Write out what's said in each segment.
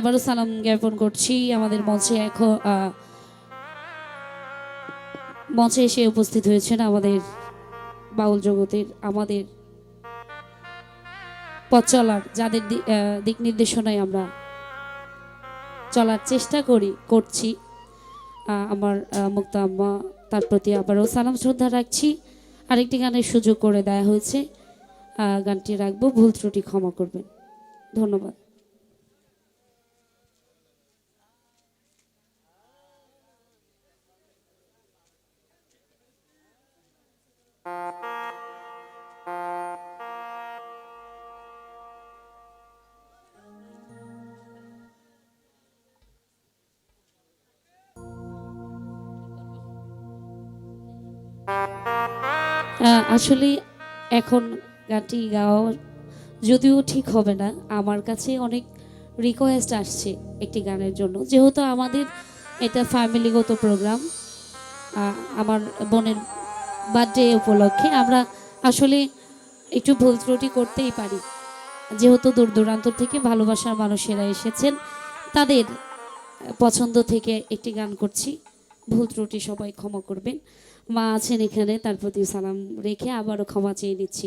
আবারও সালাম জ্ঞাপন করছি। আমাদের মঞ্চে এখন মঞ্চে এসে উপস্থিত হয়েছেন আমাদের বাউল জগতের, আমাদের পথ চলার, যাদের দিক নির্দেশনায় আমরা চলার চেষ্টা করি, করছি। আমার মুক্তা আম্মা, তার প্রতি আবারও সালাম, শ্রদ্ধা রাখছি। আরেকটি গানের সুযোগ করে দেয়া হয়েছে। গানটি রাখব, ভুল ত্রুটি ক্ষমা করবেন। ধন্যবাদ। আসলে এখন গানটি গাওয়া যদিও ঠিক হবে না, আমার কাছে অনেক রিকোয়েস্ট আসছে একটি গানের জন্য। যেহেতু আমাদের এটা ফ্যামিলিগত প্রোগ্রাম আমার বোনের বার্থডে উপলক্ষে, আমরা আসলে একটু ভুল ত্রুটি করতেই পারি। যেহেতু দূর দূরান্ত থেকে ভালোবাসার মানুষেরা এসেছেন, তাদের পছন্দ থেকে একটি গান করছি। ভুল ত্রুটি সবাই ক্ষমা করবেন। মা আছেন এখানে তার প্রতি সালাম রেখে আবারও ক্ষমা চেয়ে নিচ্ছি।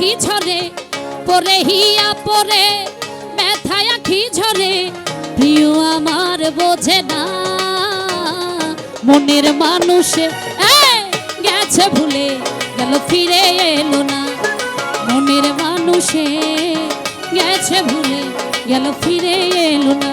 আখি ঝরে, পরে হিয়া পরে ব্যথায় আখি ঝরে, প্রিয় আমার বোঝে না। মনের মানুষে গেছে ভুলে, গেল, ফিরে এলো না। মনের মানুষে, গেছে ভুলে, গেল, ফিরে এলো না।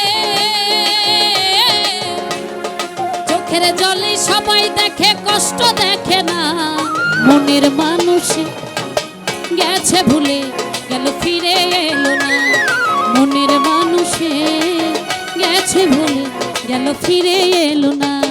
চোখের জলে সবাই দেখে, কষ্ট দেখে না। মনের মানুষ গেছে ভুলে, গেল, ফিরে এলো না। মনের মানুষে গেছে ভুলে, গেল, ফিরে এলো না।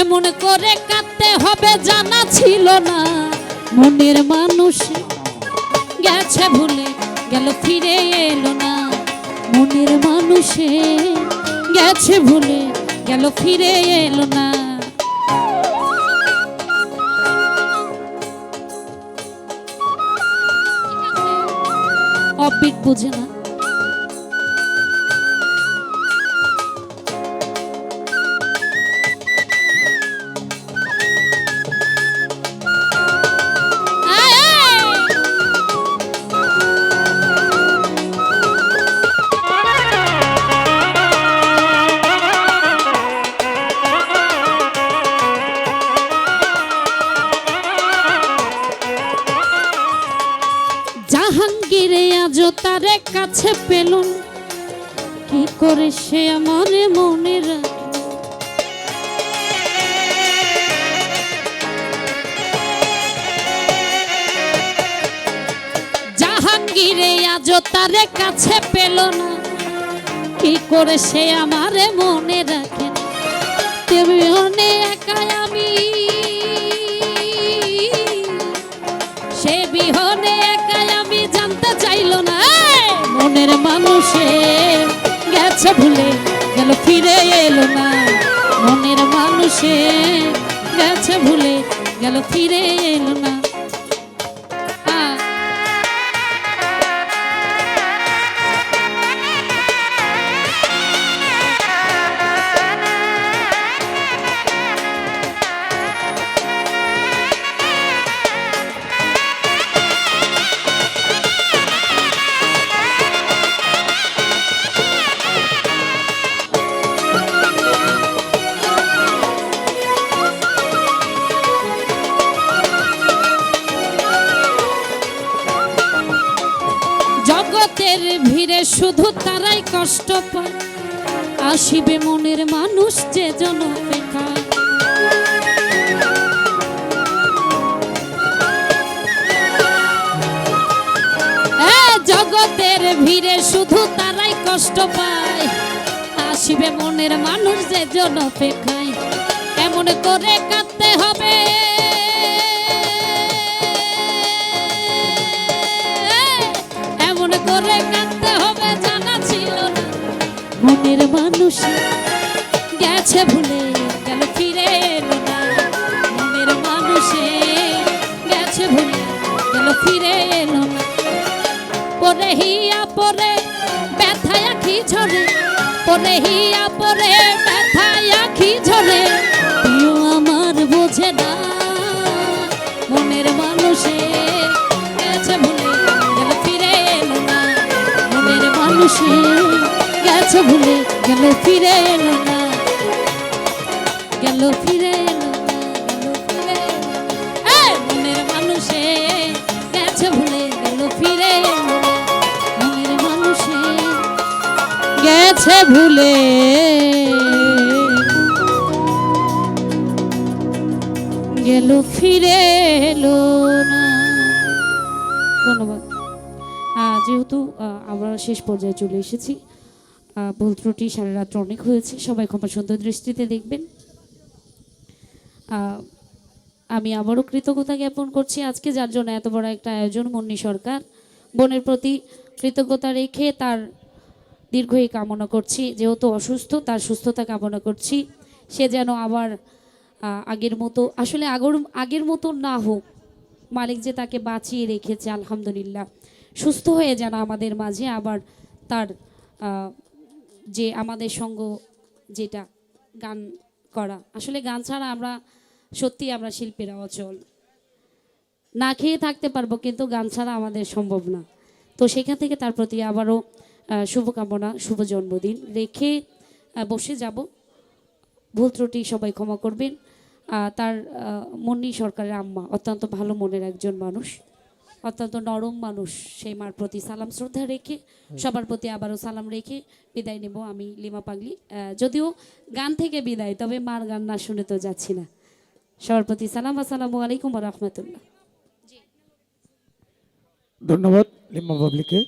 এমন করে কাঁদতে হবে, জানা ছিল না। মনের মানুষ গেছে ভুলে, গেল, ফিরে এলো না। মনের মানুষে গেছে ভুলে, গেল, ফিরে এলো না। অপিক বুঝে না। তারে কাছে পেলুন কি করে সে আমার মনে রাখে জাহাঙ্গীরে আজও তারে কাছে পেল না। কি করে সে আমার মনে রাখে তেমনি একাই আমি। মনের মানুষে গেছে ভুলে গেল ফিরে এলো না। মনের মানুষে গেছে ভুলে গেল ফিরে এলো না। ভিড়ে শুধু তারাই কষ্ট পায়। আসিবে মনের মানুষ যে জন জগতের ভিড়ে শুধু তারাই কষ্ট পায়। আসিবে মনের মানুষ যে জন অপেক্ষায় এমন করে কাঁদতে হবে। মনের মানুষ। গেছে ভুলে গেল ফিরে এলো না মনের মানুষে গেছে ভুলে গেল ফিরে এলো না পরে হিয়া পরে ব্যথায় আখি ঝরে। পরে হিয়া পরে ব্যথায় আখি ঝরে। প্রিয় আমার বোঝে না। মনের মানুষে গেছে ভুলে গেল ফিরে এলো না মনের মানুষে গেছে ভুলে গেল, ফিরে এলো না। গেল, ফিরে এলো না, গেল মানুষে, গেছে ভুলে গেল, ফিরে এলো না। মনের মানুষে, গেছে ভুলে গেল, ফিরে এলো না। ধন্যবাদ। যেহেতু আমরা শেষ পর্যায়ে চলে এসেছি ভুল ত্রুটি সারা রাত্র অনেক হয়েছে। সবাই ক্ষমা সুন্দর দৃষ্টিতে দেখবেন। আমি আবারও কৃতজ্ঞতা জ্ঞাপন করছি আজকে, যার জন্য এত বড় একটা আয়োজন মন্নি সরকার। বোনের প্রতি কৃতজ্ঞতা রেখে তার দীর্ঘই কামনা করছি। যেহেতু অসুস্থ, তার সুস্থতা কামনা করছি। সে যেন আবার আগের মতো, আসলে আগর, আগের মতো না হোক। মালিক যে তাকে বাঁচিয়ে রেখেছে, আলহামদুলিল্লাহ। সুস্থ হয়ে যেন আমাদের মাঝে আবার তার যে আমাদের সঙ্গ যেটা, গান করা। আসলে গান ছাড়া আমরা সত্যি আমরা শিল্পীরা অচল। না খেয়ে থাকতে পারব, কিন্তু গান ছাড়া আমাদের সম্ভব না। তো সেখান থেকে তার প্রতি আবারও শুভকামনা, শুভ জন্মদিন। রেখে বসে যাব। ভুল ত্রুটি সবাই ক্ষমা করবেন। তার মুন্নি সরকারের আম্মা, অত্যন্ত ভালো মনের একজন মানুষ। অত্যন্ত নরম মানুষ। সেই মার প্রতি সালাম শ্রদ্ধা রেখে সবার প্রতি আবারও সালাম রেখে বিদায় নেব আমি লিমা পাগলি। যদিও গান থেকে বিদায় তবে মার গান না শুনে তো যাচ্ছি না। সবার প্রতি সালাম আসসালামু আলাইকুম রহমতুল্লাহ। ধন্যবাদ লিমা বাবলিকে